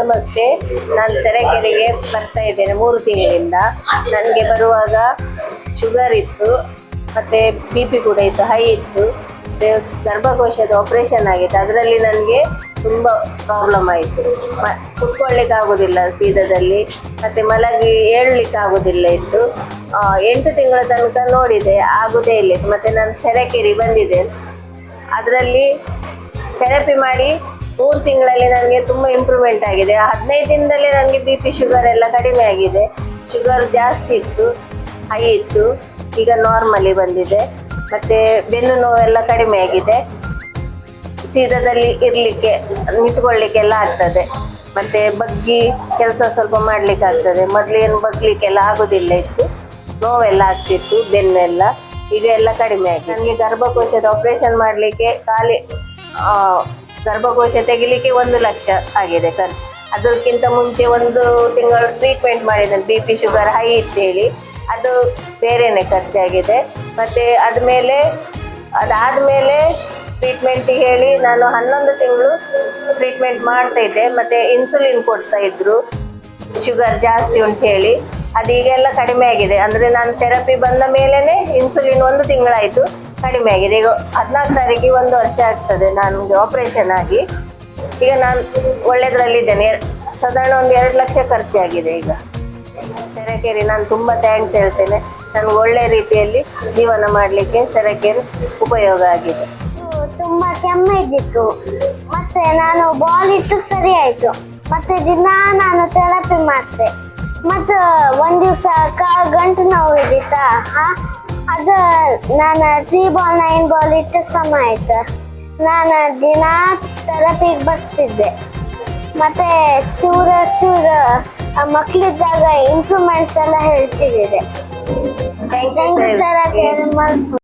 ನಮಸ್ತೆ. ನಾನು ಸೆರೆಕೆರೆಗೆ ಬರ್ತಾ ಇದ್ದೇನೆ ಮೂರು ತಿಂಗಳಿಂದ. ನನಗೆ ಬರುವಾಗ ಶುಗರ್ ಇತ್ತು, ಮತ್ತು ಬಿ ಪಿ ಕೂಡ ಇತ್ತು, ಹೈ ಇತ್ತು. ಮತ್ತೆ ಗರ್ಭಕೋಶದ ಆಪರೇಷನ್ ಆಗಿತ್ತು. ಅದರಲ್ಲಿ ನನಗೆ ತುಂಬ ಪ್ರಾಬ್ಲಮ್ ಆಯಿತು. ಮ ಕುತ್ಕೊಳ್ಳಿಕ್ಕೆ ಆಗೋದಿಲ್ಲ ಸೀದದಲ್ಲಿ, ಮತ್ತು ಮಲಗಿ ಏಳಲಿಕ್ಕೆ ಆಗೋದಿಲ್ಲ ಇತ್ತು ಎಂಟು ತಿಂಗಳ ತನಕ ನೋಡಿದೆ, ಆಗೋದೇ ಇಲ್ಲ. ಮತ್ತು ನಾನು ಸೆರೆಕೆರೆ ಬಂದಿದ್ದೆ ಅದರಲ್ಲಿ ಥೆರಪಿ ಮಾಡಿ ಮೂರು ತಿಂಗಳಲ್ಲಿ ನನಗೆ ತುಂಬ ಇಂಪ್ರೂವ್ಮೆಂಟ್ ಆಗಿದೆ. ಹದಿನೈದು ದಿನದಲ್ಲೇ ನನಗೆ ಬಿ ಪಿ ಶುಗರ್ ಎಲ್ಲ ಕಡಿಮೆ ಆಗಿದೆ. ಶುಗರ್ ಜಾಸ್ತಿ ಇತ್ತು ಹೈ ಇತ್ತು. ಈಗ ನಾರ್ಮಲಿ ಬಂದಿದೆ. ಮತ್ತು ಬೆನ್ನು ನೋವೆಲ್ಲ ಕಡಿಮೆ ಆಗಿದೆ. ಸೀದದಲ್ಲಿ ಇರಲಿಕ್ಕೆ, ನಿಂತ್ಕೊಳ್ಳಿಕ್ಕೆಲ್ಲ ಆಗ್ತದೆ. ಮತ್ತು ಬಗ್ಗಿ ಕೆಲಸ ಸ್ವಲ್ಪ ಮಾಡಲಿಕ್ಕೆ ಆಗ್ತದೆ. ಮೊದಲೇನು ಬಗ್ಲಿಕ್ಕೆಲ್ಲ ಆಗೋದಿಲ್ಲ ಇತ್ತು. ನೋವೆಲ್ಲ ಆಗ್ತಿತ್ತು, ಬೆನ್ನೆಲ್ಲ. ಈಗ ಎಲ್ಲ ಕಡಿಮೆ ಆಗಿದೆ. ನನಗೆ ಗರ್ಭಕೋಶದ ಆಪರೇಷನ್ ಮಾಡಲಿಕ್ಕೆ ಖಾಲಿ ಗರ್ಭಕೋಶ ತೆಗಿಲಿಕ್ಕೆ ಒಂದು ಲಕ್ಷ ಆಗಿದೆ ಖರ್ಚು ಅದಕ್ಕಿಂತ ಮುಂಚೆ ಒಂದು ತಿಂಗಳು ಟ್ರೀಟ್ಮೆಂಟ್ ಮಾಡಿದ್ದೇನೆ ಬಿ ಪಿ ಶುಗರ್ ಹೈ ಇತ್ತೇಳಿ. ಅದು ಬೇರೆನೆ ಖರ್ಚಾಗಿದೆ. ಮತ್ತು ಆದಮೇಲೆ ಅದಾದಮೇಲೆ ಟ್ರೀಟ್ಮೆಂಟಿಗೆ ಹೇಳಿ ನಾನು ಹನ್ನೊಂದು ತಿಂಗಳು ಟ್ರೀಟ್ಮೆಂಟ್ ಮಾಡ್ತಾ ಇದ್ದೆ. ಮತ್ತು ಇನ್ಸುಲಿನ್ ಕೊಡ್ತಾ ಇದ್ರು. ಶುಗರ್ ಜಾಸ್ತಿ ಉಂಟು ಹೇಳಿ. ಅದೀಗೆಲ್ಲ ಕಡಿಮೆ ಆಗಿದೆ. ಅಂದರೆ ನಾನು ಥೆರಪಿ ಬಂದ ಮೇಲೇ ಇನ್ಸುಲಿನ್ ಒಂದು ತಿಂಗಳಾಯಿತು. ಕಡಿಮೆ ಆಗಿದೆ. ಈಗ ಹದಿನಾಲ್ಕು ತಾರೀಕಿಗೆ ಒಂದು ವರ್ಷ ಆಗ್ತದೆ ನನಗೆ ಆಪ್ರೇಷನ್ ಆಗಿ. ಈಗ ನಾನು ಒಳ್ಳೆಯದ್ರಲ್ಲಿದ್ದೇನೆ ಸಾಧಾರಣ ಒಂದು ಎರಡು ಲಕ್ಷ ಖರ್ಚಾಗಿದೆ ಈಗ. ಸೆರೆಕೇರಿ ನಾನು ತುಂಬ ಥ್ಯಾಂಕ್ಸ್ ಹೇಳ್ತೇನೆ. ನನಗೆ ಒಳ್ಳೆ ರೀತಿಯಲ್ಲಿ ಜೀವನ ಮಾಡಲಿಕ್ಕೆ ಸೆರೆಕೇರಿ ಉಪಯೋಗ ಆಗಿದೆ. ತುಂಬ ಕೆಮ್ಮಿದ್ದಿತ್ತು ಮತ್ತೆ ನಾನು ಬಾಲ್ ಇಟ್ಟು ಸರಿ ಆಯಿತು. ಮತ್ತೆ ದಿನ ನಾನು ಥೆರಪಿ ಮಾಡ್ತೆ ಮತ್ತು ಒಂದು ದಿವಸ ಕಾಲು ಗಂಟು ನೋವು ಇದ್ದಿತ್ತಾ ಹಾ? ಅದು ನಾನು ತ್ರೀ ಬಾಲ್ ನೈನ್ ಬಾಲ್ ಇಟ್ಟು ಸಮ ಆಯ್ತು. ನಾನು ದಿನ ಥೆರಪಿಗೆ ಬರ್ತಿದ್ದೆ. ಮತ್ತೆ ಚೂರ ಚೂರ ಮಕ್ಕಳಿದ್ದಾಗ ಇಂಪ್ರೂವ್ಮೆಂಟ್ಸ್ ಎಲ್ಲ ಹೇಳ್ತಿದ್ದೆ. Thank you sir